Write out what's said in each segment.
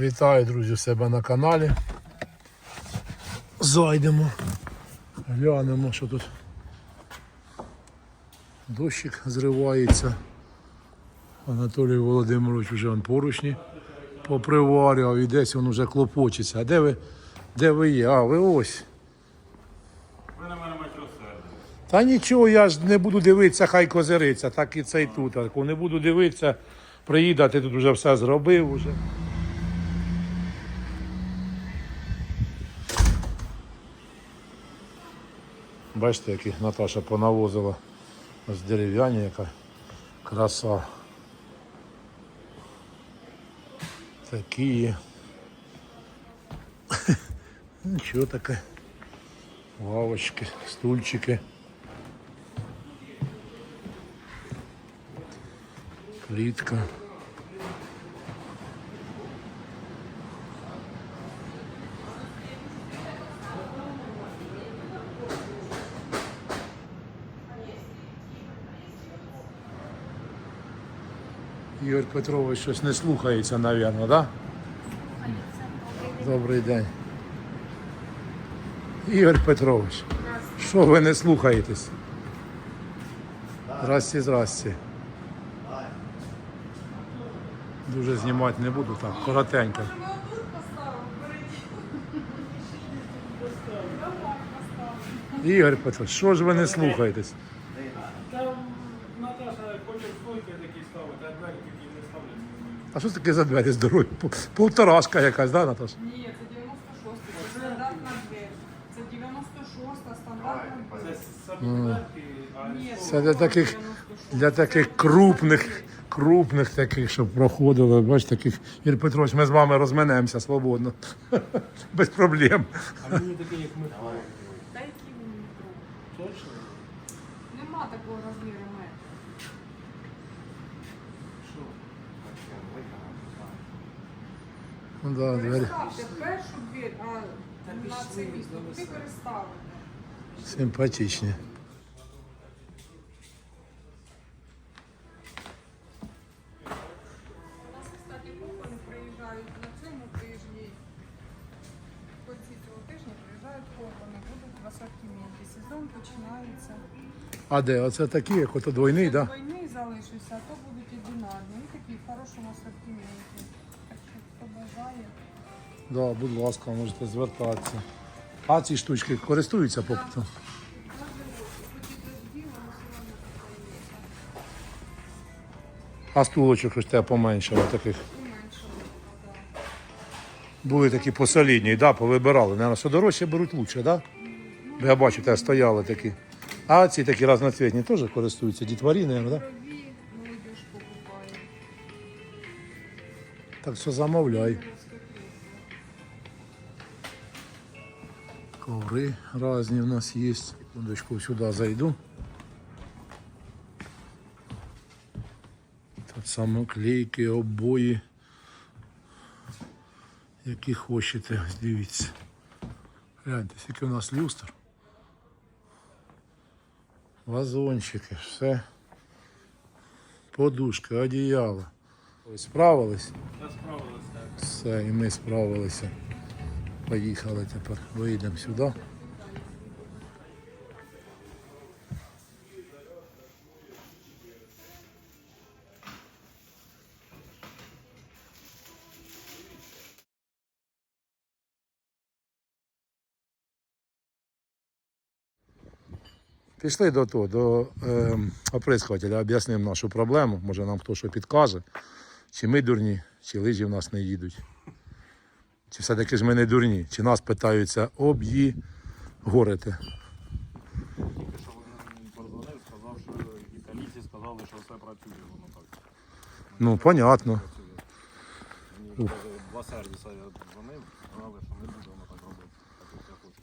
Вітаю, друзі, у себе на каналі. Зайдемо, глянемо, що тут. Дощик зривається. Анатолій Володимирович вже поручні поприварював і десь він вже клопочеться. А де ви, де ви є? А, ви ось. Ви на мене. Та нічого, я ж не буду дивитися, хай козириться, так і це і тут. Не буду дивитися, приїду, а ти тут вже все зробив уже. Бачите, які Наташа понавозила. Ось дерев'яні, яка краса. Такі. Нічого таке. Лавочки, стульчики. Клітка. Ігор Петрович щось не слухається, мабуть? Да? Добрий день. Ігор Петрович, що ви не слухаєтесь? Здрасте, здрасте. Дуже знімати не буду так, коротенько. Ігор Петрович, що ж ви не слухаєтесь? Там Наташа хоче стойки такі ставити, а двері такі не ставлять. А що це таке за двері здорові? Полторашка якась, да, Наташа? Ні, це 96 це стандартна двері. Це 96-та стандартна двері. Це Ні, для таких, для таких крупних, крупних таких, щоб проходили. Бач, таких. Ігор Петрович, ми з вами розминемося свободно. Без проблем. а мені такі, як ми. Та які вони метро? Точно? Нема такого розміру метра. Що? Ну, да, двері. Переставте першу двері, а на це місто. Ти переставите. Симпатичні. У нас, кстати, кухони приїжджають на цьому тижні. В кінці цього тижня приїжджають кухони, будуть в асортименті. Сезон починається. А де? Оце такі, як ото двойний, так? Да? Двойний залишився, а то будуть одинарні. І такі в хорошому асортименті. Бажає. Да, будь ласка, можете звертатися. А ці штучки користуються попитом? А стулочок ось тебе поменшало таких. Були такі посолідні, да, повибирали. Наверно, що дорожче беруть лучше, да? Бо я бачу, тебе стояли такі. А ці такі разноцвітні теж користуються. Дітворі, наверно, да? Так що замовляй. Коври різні в нас є. Секундочку, сюди зайду. Тут самоклейки, обої. Які хочете, дивіться. Гляньте, скільки у нас люстр. Вазончики, все. Подушка, одіяло. Справились. Я справилася. Все, і ми справилися. Поїхали тепер, вийдемо сюди. Пішли до того, до е, оприскувателя, об'яснимо нашу проблему, може нам хто що підкаже. Чи ми дурні, чи лижі в нас не їдуть. Чи все-таки ж ми не дурні? Чи нас питаються об'їгорити? Тільки що він подзвонив, сказав, що італійці сказали, що все працює, воно так. Ну, понятно. Мені каже, два сервіса я дзвонив, сказали, що не буде воно так робити, так як я хочу.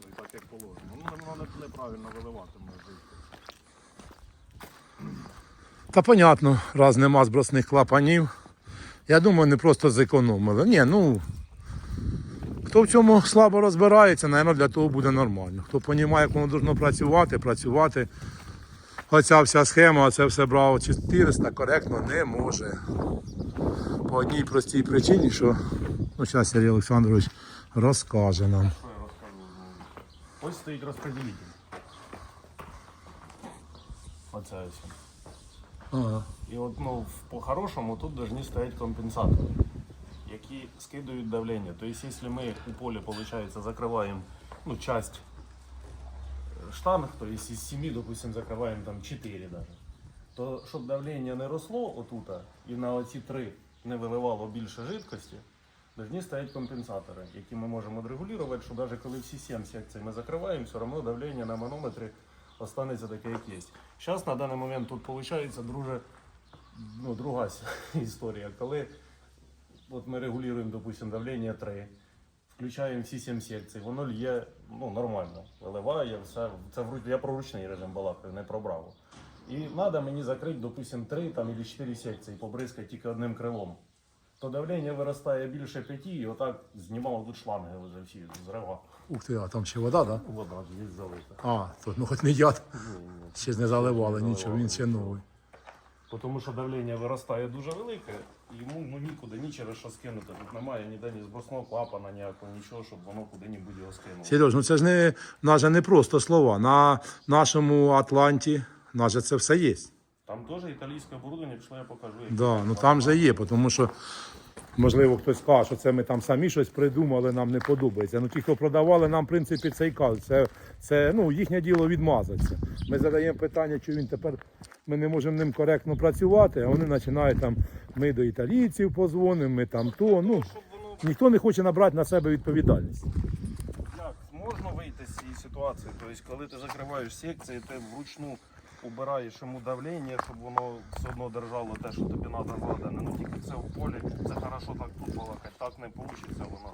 Ну, І так як положено. Ну, воно не- неправильно виливатиме. Та понятно, раз нема збросних клапанів. Я думаю, не просто зекономили. Ні, ну. Хто в цьому слабо розбирається, мабуть, для того буде нормально. Хто розуміє, як воно повинно працювати, працювати. оця вся схема, це все брав 400, коректно не може. По одній простій причині, що ну, зараз Сергій Олександрович розкаже нам. Ось стоїть розподілитель. Оце ось. І от ну, по-хорошому тут повинні стоять компенсатори, які скидують давлення. Тобто, якщо ми у полі, виходить, закриваємо ну, часть е, штанг, то есть из 7, допустим, закриваємо там 4 даже, то щоб давлення не росло отута і на оці 3 не виливало більше жидкості, повинні стоять компенсатори, які ми можемо отрегулювати, що навіть коли всі 7 секцій ми закриваємо, все одно давлення на манометрі останеться таке, як є. Зараз на даний момент тут виходить дуже ну, друга історія. Коли от ми регулюємо, допустим, давлення 3, включаємо всі 7 секцій, воно лє ну, нормально, виливає, все. Це я про ручний режим балакаю, не про браво. І треба мені закрити, допустим, 3 там, або 4 секції, побризкати тільки одним крилом. То давлення виростає більше 5 і отак знімав тут шланги вже всі зрива. Ух ти, а там ще вода, так? Вода ж є залита. А, тут ну хоч не яд, Ні, ні. ще ж не заливали Не нічого, він ще новий. Тому що давлення виростає дуже велике, і йому ну, нікуди, ні через що скинути. Тут немає ніде ні збросного клапана, ніякого, нічого, щоб воно куди-небудь його скинуло. Сереж, ну це ж не, нас же не просто слова. На нашому Атланті нас же це все є. Там теж італійське оборудовання, пішло, я покажу. яке. Да, ну там же є, тому що можливо хтось скаже, що це ми там самі щось придумали, нам не подобається. Ну ті, хто продавали, нам в принципі це і кажуть. Це, це ну, їхнє діло відмазатися. Ми задаємо питання, чи він тепер ми не можемо ним коректно працювати, а вони починають там, ми до італійців позвонимо, ми там то. Ну, ніхто не хоче набрати на себе відповідальність. як можна вийти з цієї ситуації. Тобто, коли ти закриваєш секції, ти вручну убираєш йому давлення, щоб воно все одно держало те, що тобі треба задане. Ну тільки це в полі, це хорошо так тут балакати, так не вийде воно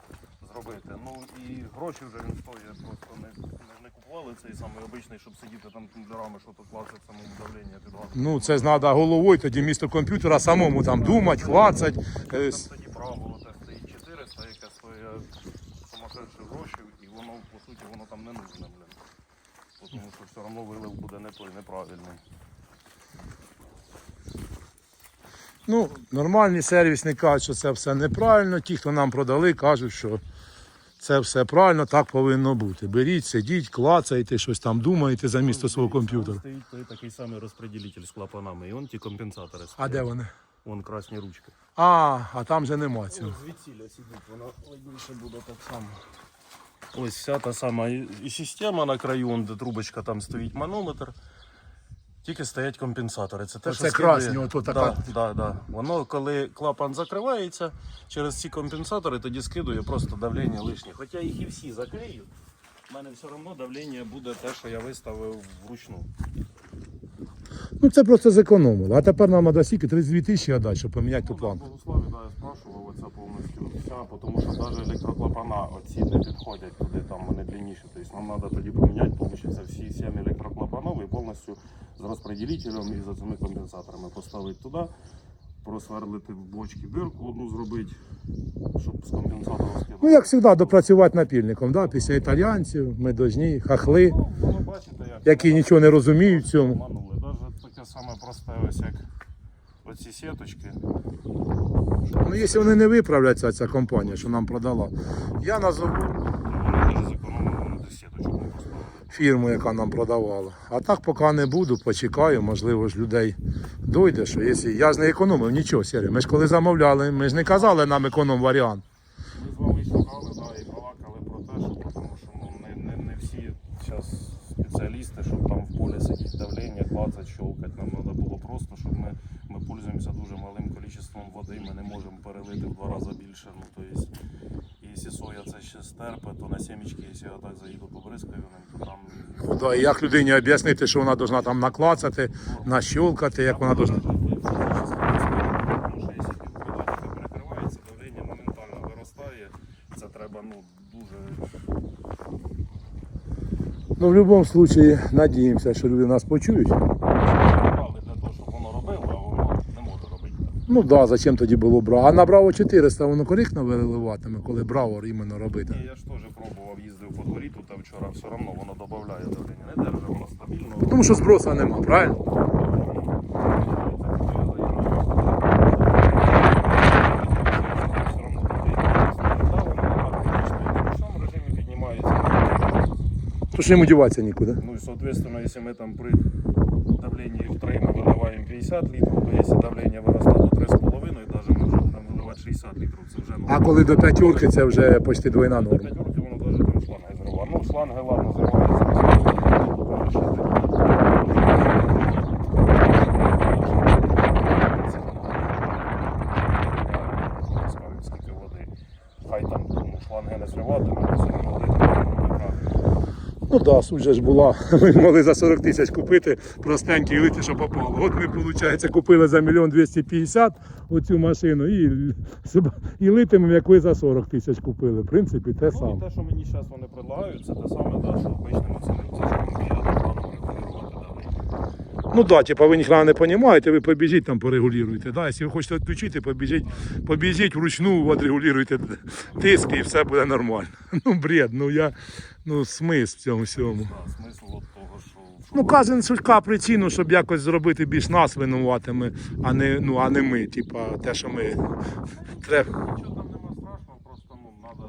зробити. Ну і гроші вже він стоїть, просто не, ми ж не купували цей самий обичний, щоб сидіти там тумблерами, що тут клацати самому давлення підгадувати. Ну, це ж треба головою, тоді місто комп'ютера самому там думати, хвацати. Е, Там тоді право те стоїть 400, яке стоїть сумасшедші гроші, і воно, по суті, воно там не нужне, Тому що все одно вилив буде не той, неправильний. Ну, нормальні сервісники кажуть, що це все неправильно. Ті, хто нам продали, кажуть, що це все правильно, так повинно бути. Беріть, сидіть, клацайте, щось там думаєте за місто свого комп'ютера. Стоїть той такий самий розподілитель з клапанами, і он ті компенсатори А де вони? Вон красні ручки. А, а там же нема цього. Звідсіля сидить, вона видніше буде так само. Ось вся та сама і система на краю, де трубочка там стоїть манометр. Тільки стоять компенсатори. Це те, Оце що красні, скидує- ото така- Да, да, да. Воно, коли клапан закривається, через ці компенсатори тоді скидує просто давлення лишнє. Хоча їх і всі закрию, в мене все одно давлення буде те, що я виставив вручну. Ну це просто зекономило. А тепер нам треба стільки 32 тисячі далі, щоб поміняти ту планку. Богославі, да, я спрашував, це повністю вся, тому що навіть електроклапана оці не підходять туди, там вони длинніші. Тобто нам треба тоді поміняти, вийде всі 7 електроклапанові і повністю з розподілителем і за цими компенсаторами поставити туди, просверлити в бочки дирку одну зробити, щоб з компенсатором скидати. Ну, як завжди, допрацювати напільником, да? після італійців, ми дожні, хахли, Ну, бачите, як які нічого не розуміють в цьому. Манули. Навіть таке саме просте, ось як оці сіточки. Ну, якщо вони не виправляться, ця компанія, що нам продала, я назову Вони дуже зекономили, вони до сіточок не поставили. Фірму, яка нам продавала. А так поки не буду, почекаю, можливо ж людей дойде, що якщо я ж не економив нічого, Сергій. Ми ж коли замовляли, ми ж не казали нам економ варіант. Ми з вами і шукали, да, і балакали про те, що тому що ну, не, не, не всі зараз спеціалісти, щоб там в полі сидіти давлення, клацать, щелкати. Нам треба було просто, щоб ми, ми пользуємося дуже малим кількістю води, ми не можемо перелити в два рази більше. Ну, то есть, якщо соя це ще стерпе, то на сімечки, якщо я так заїду побризкаю ним, то там Ну, Да, і як людині об'яснити, що вона повинна там наклацати, нащолкати, як вона повинна. Півкілометра перекривається, давлення моментально виростає. Це треба ну, дуже Ну, в будь-якому випадку, надіємося, що люди нас почують. брали для того, щоб воно робило, а воно не може робити. Ну так, да, зачем тоді було Браво? А на Браво 400 воно коректно переливатиме, коли Браво іменно робити. Ні, я ж теж пробував, їздив по дворі тут а вчора, все одно воно додає давлення. Не держить, воно стабільно. Тому що зброса нема, правильно? В режимі піднімається. То що йому діватися нікуди. Ну и, соответственно, если мы там при давлении в 3 мы выливаем 50 литров, то если давление вырастает до 3,5, даже мы вже будемо виливати 60 литрів. Це вже ну, А коли до п'ятерки, це вже почти двойна до норма. п'ятерки воно даже там шланги зриває. Ну, шланги, ладно, зриваються. Ну да, суджа ж була. Ми могли за 40 тисяч купити простенькі і лити, що попало. От ми, виходить, купили за мільйон 250 оцю машину і, і литимемо, як ви за 40 тисяч купили. В принципі, те Ну, саме. і те, що мені зараз вони предлагають, це те саме, да, що обичними цими цифрами я плану регулювати давлення. Ну так, да, типа ви ніхрена не розумієте, ви побіжіть там порегулюєте. Да? Якщо ви хочете відключити, побіжіть, побіжіть вручну, відрегулюйте тиск і все буде нормально. Ну, бред, ну я, ну смисл в цьому всьому. Смисл от того, що, що Ну, кожен шукає причину, щоб якось зробити більш нас винуватими, а не, ну, а не ми. Типа, те, що ми треба. нічого там нема страшного, просто ну, треба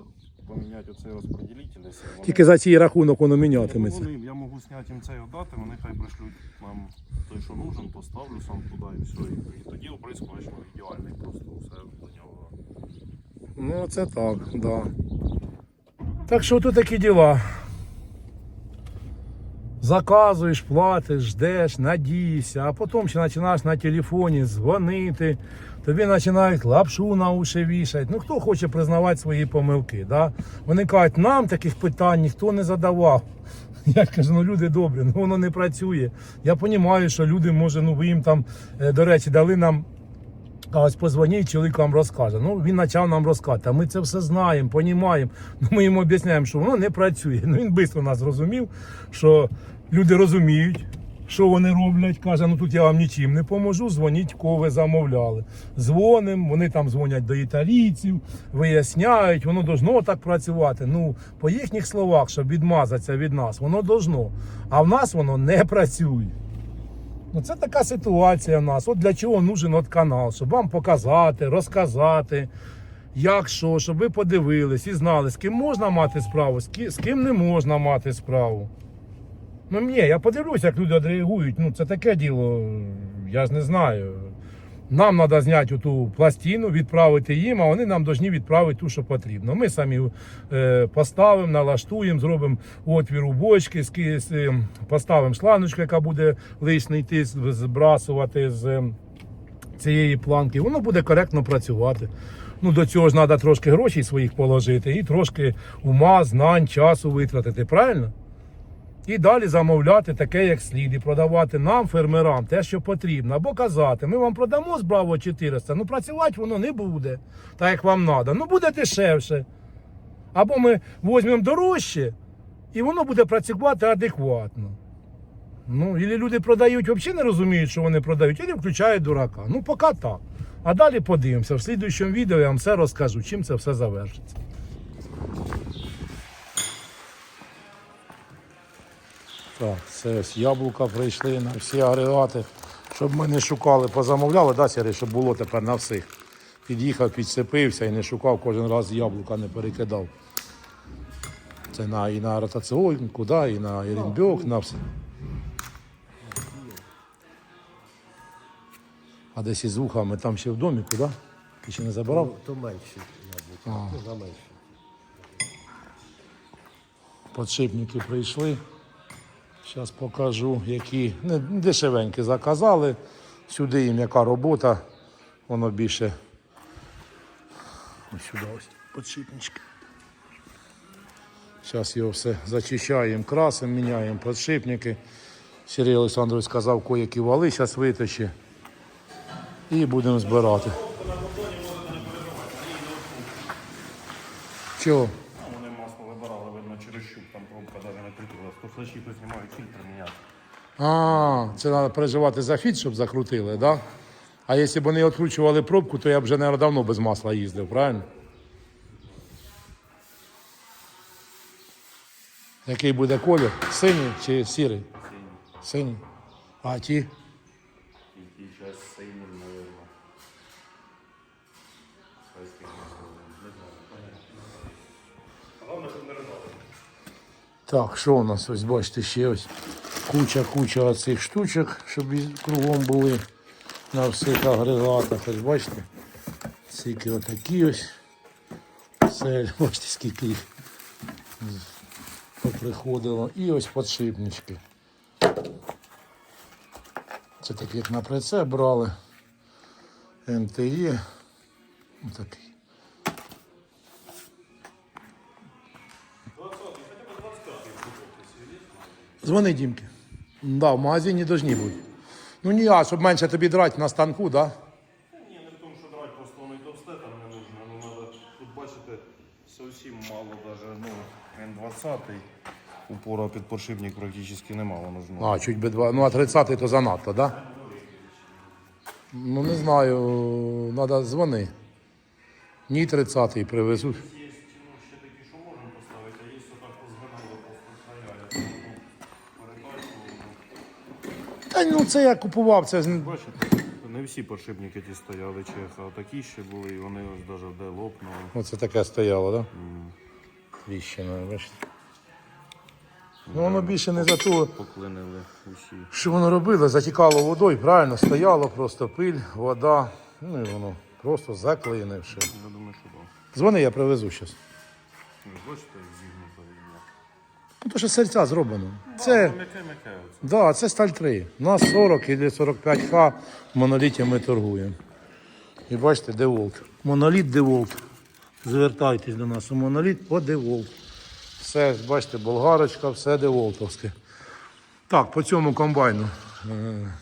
поміняти оцей розподілитель. вони- Тільки за цей рахунок воно Ну, мінятиметься. вони, я можу зняти їм цей отдати, вони хай пришлють нам той, що нужен, поставлю сам туди і все. І, тоді оприскувач що ідеальний, просто все до нього. Ну, це так, да. Так що тут такі діла. Заказуєш, платиш, ждеш, надієшся, а потім ще починаєш на телефоні дзвонити, тобі починають лапшу на уші вішати. Ну хто хоче признавати свої помилки? Да? Вони кажуть, нам таких питань ніхто не задавав. Я кажу, ну люди добрі, ну воно не працює. Я розумію, що люди, може, ну ви їм там, е, до речі, дали нам а ось позвоніть, чоловік вам розкаже. Ну він почав нам розказати. А ми це все знаємо, понімаємо. Ну, ми йому об'ясняємо, що воно не працює. Ну він швидко нас зрозумів, що люди розуміють, що вони роблять. Каже, ну тут я вам нічим не поможу. Дзвоніть, кого ви замовляли. Дзвонимо, вони там дзвонять до італійців, виясняють, воно должно так працювати. Ну, по їхніх словах, щоб відмазатися від нас, воно должно. А в нас воно не працює. Ну, це така ситуація в нас. От для чого нужен от канал, щоб вам показати, розказати, як що, щоб ви подивились і знали, з ким можна мати справу, з ким не можна мати справу. Ну ні, я подивлюся, як люди відреагують. Ну, це таке діло, я ж не знаю. Нам треба зняти ту пластину, відправити їм, а вони нам повинні відправити ту, що потрібно. Ми самі е, поставимо, налаштуємо, зробимо отвір у бочки, ски- с- е, поставимо шланочку, яка буде лишній тиск збрасувати з е, цієї планки. Воно буде коректно працювати. Ну, до цього ж треба трошки грошей своїх положити і трошки ума, знань, часу витратити, правильно? І далі замовляти таке, як слід, і продавати нам, фермерам, те, що потрібно. Або казати, ми вам продамо з Браво 400, ну працювати воно не буде, так як вам треба. Ну буде дешевше. Або ми візьмемо дорожче, і воно буде працювати адекватно. Ну, і люди продають, взагалі не розуміють, що вони продають, і включають дурака. Ну, поки так. А далі подивимося. В слідуючому відео я вам все розкажу, чим це все завершиться. Так, це ось яблука прийшли на всі агрегати. Щоб ми не шукали, позамовляли, да, Сергій, щоб було тепер на всіх. Під'їхав, підцепився і не шукав, кожен раз яблука не перекидав. Це на, і на ротаціонку, да, і на Ірінбьок, на все. А десь із вухами там ще в доміку, да? Ти ще не забирав? То менші яблука, ну, на менші. Подшипники прийшли. Зараз покажу, які не дешевенькі заказали. Сюди їм яка робота, воно більше. Ось сюди ось подшипнички. Зараз його все зачищаємо, красимо, міняємо подшипники. Сергій Олександрович сказав, кое-які вали зараз витащи. І будемо збирати. Чого? Ну, Вони масло вибирали, видно, через щуп, там пробка навіть не крутилась. То флеші то фільтр міняти. А, це треба переживати за фіт, щоб закрутили, да? А якщо б вони відкручували пробку, то я б вже, мабуть, давно без масла їздив, правильно? Який буде колір? Синій чи сірий? Синій. Синій. А ті? І зараз синім, Так, що у нас? Ось бачите, ще ось куча-куча цих штучок, щоб кругом були на всіх агрегатах. Ось бачите, скільки отакі ось. Все, бачите, скільки їх поприходило. І ось подшипнички. Це такі, як на прицеп брали. МТЕ. Отакий. Дзвони Дімки. Да, в магазині повинні бути. Ну ні, а щоб менше тобі драти на станку, да? Ні, не в тому, що драть, просто воно і товсте там не нужно. Ну, надо, тут бачите, зовсім мало даже, ну, Н20. Упора під подшипник практично немало нужно. А, чуть би два. Ну, а 30 то занадто, да? Ну не знаю, треба дзвони. Ні, 30 привезуть. Та ну це я купував, це з- Бачите, не всі подшипники ті стояли чеха, а такі ще були, і вони ось навіть де лопнули. Оце таке стояло, да? Тріщина, бачите. Ну воно більше не за то, Поклинили усі. що воно робило, затікало водою, правильно, стояло просто пиль, вода. Ну і воно просто заклинивши. Я думаю, що так. Дзвони, я привезу зараз. Бачите, як зігнуто. Ну, то що серця зроблено. Це. Да, це сталь 3. У нас 40 і 45Х в моноліті ми торгуємо. І бачите, Деволт. Моноліт Деволт. Звертайтесь до нас у моноліт по Деволт. Все, бачите, болгарочка, все деволтовське. Так, по цьому комбайну. Е,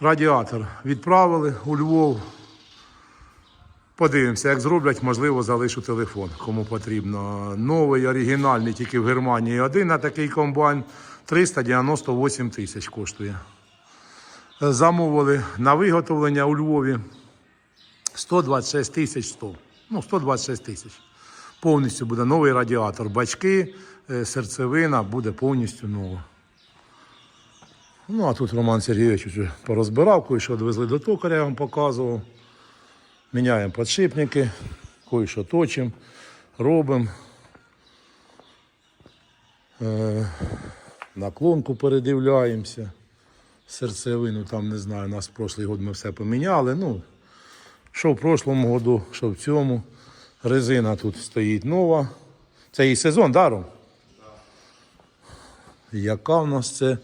Радіатор відправили у Львов. Подивимося, як зроблять, можливо, залишу телефон, кому потрібно. Новий, оригінальний, тільки в Германії один на такий комбайн 398 тисяч коштує. Замовили на виготовлення у Львові 126 тисяч 100. Ну, 126 тисяч. Повністю буде новий радіатор. Бачки, е, серцевина буде повністю нова. Ну, а тут Роман Сергійович вже порозбирав, кое-що відвезли до токаря, я вам показував. Міняємо підшипники, кое-що точимо, робимо. Е, наклонку передивляємося. Серцевину там не знаю, у нас в прошлий год ми все поміняли. Ну, що в прошлому году, що в цьому. Резина тут стоїть нова. Це і сезон, даром? Яка в нас це?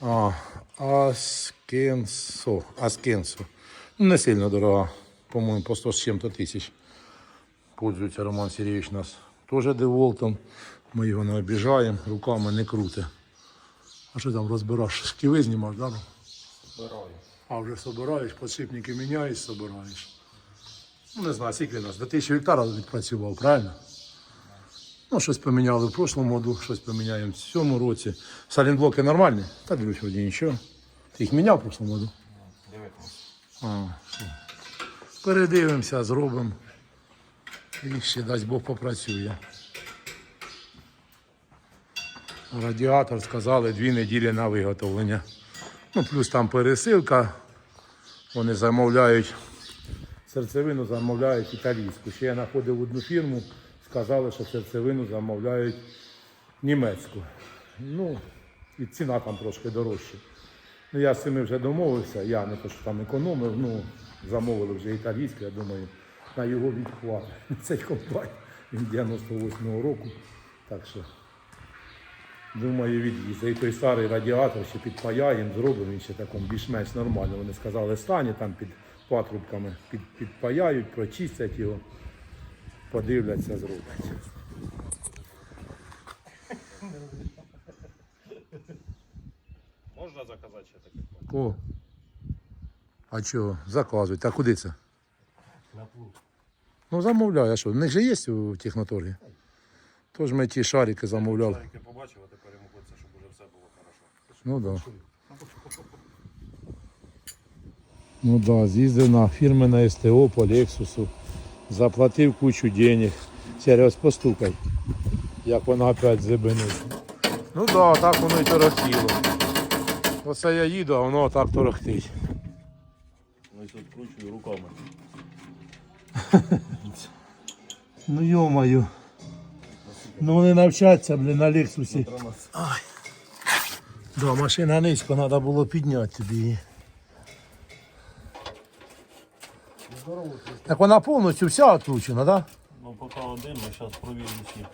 А, Аскенсо. Аскенсо. Ну, не сильно дорога. По-моєму, по 100 з чим-то тисяч. Пользується Роман Сергійович нас теж деволтом. Ми його не обіжаємо, руками не крути. А що там розбираєш? Шківи знімаєш, да? Збираю. А вже собираєш, подшипники міняєш, собираєш. Ну, не знаю, скільки у нас. До 1000 гектара відпрацював, правильно? Ну, щось поміняли в прошлому году, щось поміняємо в цьому році. Салінблоки нормальні? Та дивлюсь, вроді нічого. Ти їх міняв в прошлому году? Дивитимось. Передивимося, зробимо. І ще дасть Бог попрацює. Радіатор сказали дві неділі на виготовлення. Ну, плюс там пересилка. Вони замовляють серцевину, замовляють італійську. Ще я знаходив одну фірму, сказали, що серцевину замовляють німецьку. Ну, і ціна там трошки дорожча. Ну, я з цими вже домовився, я не що там економив, ну, замовили вже італійську, я думаю, на його відхват. Цей комбайн він 98-го року. Так що, думаю, від'їзд. І той старий радіатор ще підпаяємо, зробимо, він ще такому більш-менш нормально. Вони сказали, стані там під патрубками, під, підпаяють, прочистять його, подивляться, зроблять. Можна заказати ще таке? О. А чого? Заказують. А куди це? На плуг. Ну замовляю, а що? В них же є у техноторгі? Тож ми ті шарики замовляли. Шарики побачив, а тепер йому хочеться, щоб уже все було хорошо. Ну так. Да. Ну так, да, з'їздив на фірми на СТО по Лексусу, заплатив кучу денег. Серйоз, постукай, як вона опять зибинить. Ну так, да, так воно й торохтіло. Оце я їду, а воно так торохтить. Руками. Ну йомаю. Ну вони навчаться, блін, на Лексусі. Ай. Да, машина низько, треба було підняти тобі її. Так вона повністю вся отручена, так? Да? Ну поки один, ми зараз провіримо всі.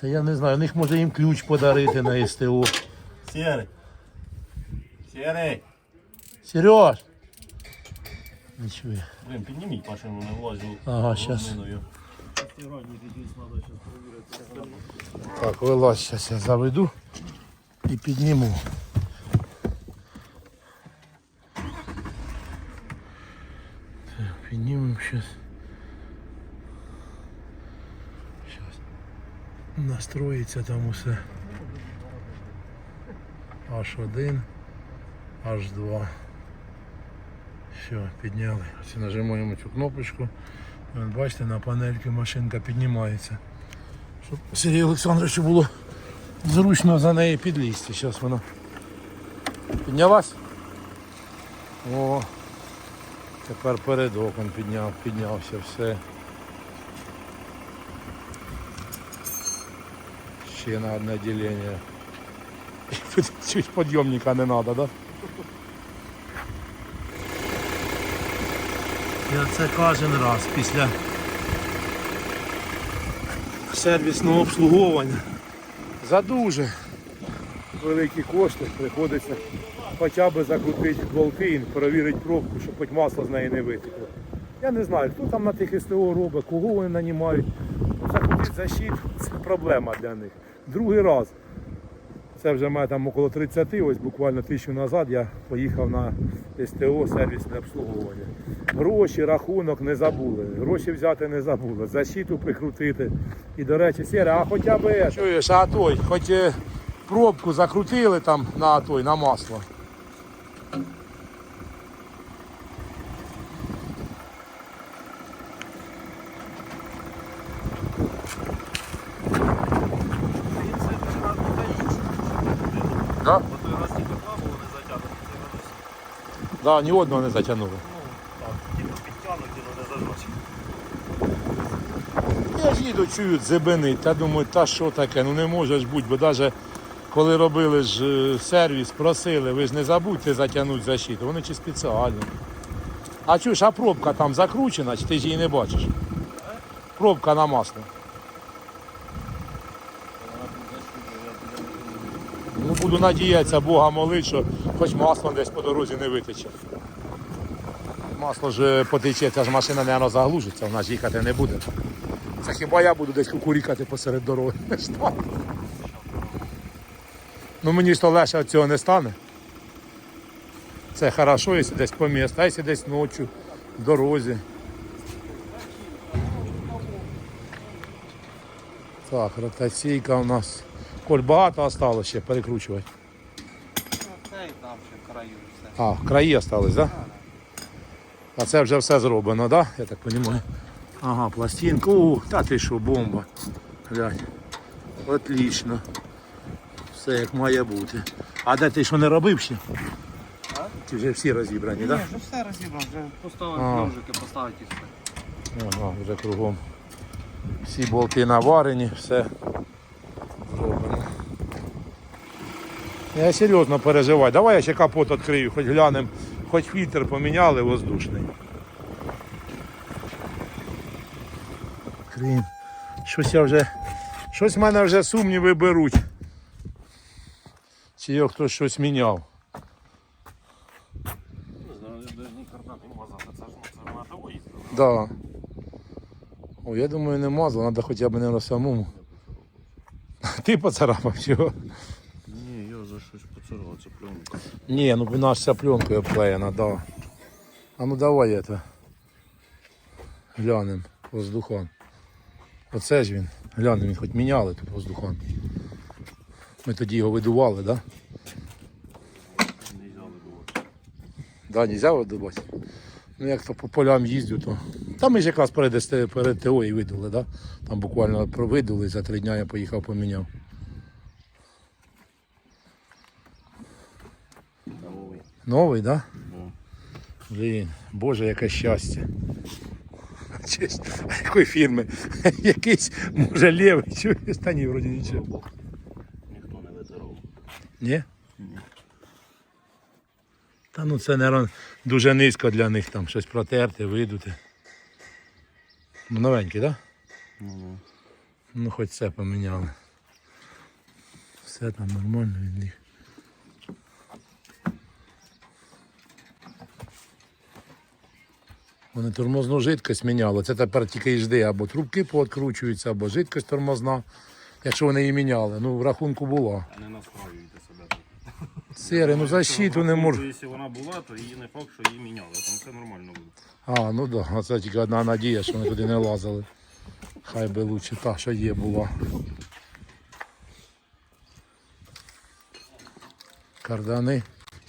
Та я не знаю, у них може їм ключ подарити на СТО. Сірий. Сірий. Сереж! Не чує. Блин, підніміть машину, не влазю. Ага, щас. Так, вилазь, зараз я заведу і підніму. Так, піднімемо зараз. Зараз. Настроїться там усе. H1, H2. Все, підняли. Ось нажимаємо цю кнопочку. Бачите, на панельці машинка піднімається щоб Сергію Олександровичу було зручно за неї підлізти. Зараз вона піднялась. О, тепер передок він підняв, піднявся, все. Ще на одне ділення. Чуть підйомника не треба, да? Я це кожен раз після сервісного обслуговування. За дуже великі кошти приходиться хоча б закрутити болти перевірити пробку, щоб хоч масло з неї не витекло. Я не знаю, хто там на тих СТО робить, кого вони нанімають. Закрутити защит це проблема для них. Другий раз. Це вже має там около 30, ось буквально тисячу назад я поїхав на СТО сервісне обслуговування. Гроші, рахунок не забули. Гроші взяти не забули. Защиту прикрутити. І, до речі, сіра, а хоча б. Чуєш, а той, хоч е, пробку закрутили там на той, на масло. Да? Бо той раз тільки було не затягнуто, це вони Да, ні одного не затягнули. так, тільки підтягнуті, але не зажаті. Я ж їду, чують зебени, та думаю, та що таке, ну не може ж бути, бо навіть коли робили ж е, сервіс, просили, ви ж не забудьте затягнути защиту, вони чи спеціально. А чуєш, а пробка там закручена, чи ти ж її не бачиш? Пробка на масло. Ну буду надіятися, Бога молити, що хоч масло десь по дорозі не витече. Масло ж е, потече, ця ж машина, мабуть, заглушиться, вона ж їхати не буде. Це хіба я буду десь кукурікати посеред дороги? Ну мені ж легше від цього не стане. Це хорошо, якщо десь по місту, а якщо десь ночі, в дорозі. Так, ротаційка у нас. Коль багато осталось ще перекручувати. Це і там ще краю все. А, краї остались, так? Да? А це вже все зроблено, так? Да? Я так розумію. Ага, пластинка. Ух, та ти що, бомба. Глянь. Отлично. Все як має бути. А де ти що не робив ще? А? Ті вже всі розібрані, так? Да? Ні, вже все розібрано, вже поставити А. ножики, поставити і все. Ага, вже кругом. Всі болти наварені, все зроблено. Я серйозно переживаю. Давай я ще капот відкрию, хоч глянемо, хоч фільтр поміняли воздушний. Крім. Щось я вже. Щось в мене вже сумніви беруть. Чи його хтось щось міняв. Не знаю, карта не це ж ну, це того їздили. Да. О, я думаю, не мазало, треба хоча б не на самому. Ти поцарапав чого? Ні, я за щось поцарував, це пленка. Ні, ну вона ж вся пленкою обклеєна, да. А ну давай это. Глянем воздухан. Оце ж він. Глянем, він хоч міняли тут воздухан. Ми тоді його видували, да? Да, нельзя видобувати. Ну як то по полям їздю, то. Там ми ж якраз перед, перед ТО і видали, да? Там буквально провидали, за три дня я поїхав поміняв. Новий. Новий, да? Блін, боже, яке щастя. Честь, а якої фірми? Якийсь, може, лівий, чуєш? Та ні, вроді нічого. Ніхто не витирав. Ні? Ні. Та ну це, мабуть, дуже низько для них там щось протерти, видути. Ну, Новенький, так? Да? Ну, хоч це поміняли. Все там нормально від них. Вони тормозну жидкость міняли. Це тепер тільки й жди, або трубки пооткручуються, або жидкость тормозна. Якщо вони її міняли, ну в рахунку була. Не настраюйте себе. тут. Сири, ну защиту не можу. Якщо вона була, то її не факт, що її міняли. Там все нормально буде. А, ну так, да. це тільки одна надія, що вони туди не лазили. Хай би лучше та, що є була. Кардани.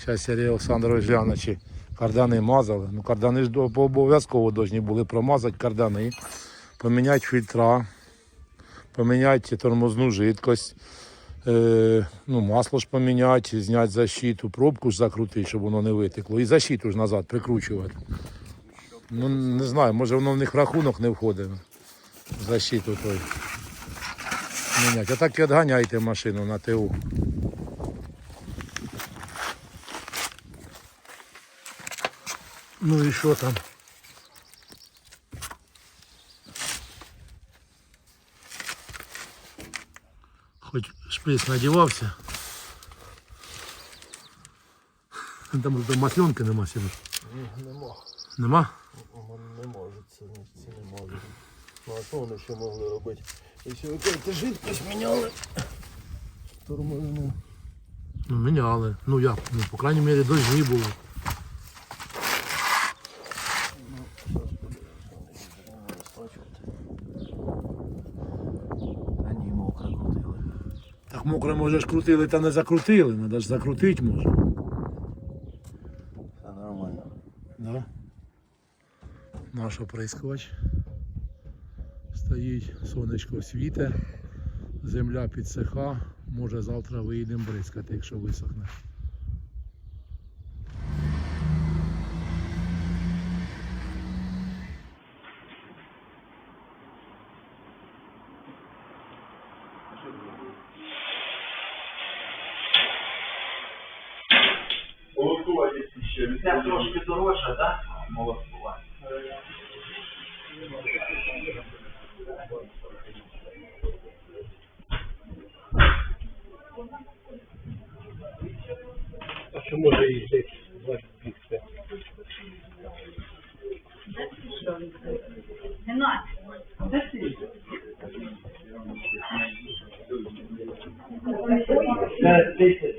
Зараз Сергій Олександрович гляне, чи кардани мазали. Ну, кардани ж обов'язково повинні були промазати кардани, поміняти фільтра, поміняти тормозну жидкость. Е, ну, масло ж поміняти, зняти защиту, пробку ж закрутити, щоб воно не витекло. І защиту ж назад прикручувати. Ну, не знаю, може воно в них в рахунок не входить. Защиту той. Міняти. А так і відганяйте машину на ТУ. Ну і що там? Хоч шприц надівався. Там до масленки нема сіли. Нема. Нема? Не може, це, це не може. Ну а що вони ще могли робити? Якщо ви кажете, жидкость міняли. Тормозну. Ну, міняли. Ну як? Ну, по крайній мірі дощі були. А ні, мокро крутили. Так може ж крутили та не закрутили, треба ж закрутити може. Все нормально. Да. Наш оприскувач. Стоїть, сонечко світе, земля підсиха, може завтра виїдемо бризкати, якщо висохне. Це трошки дорожче. А що може їх десь бігти? Це 10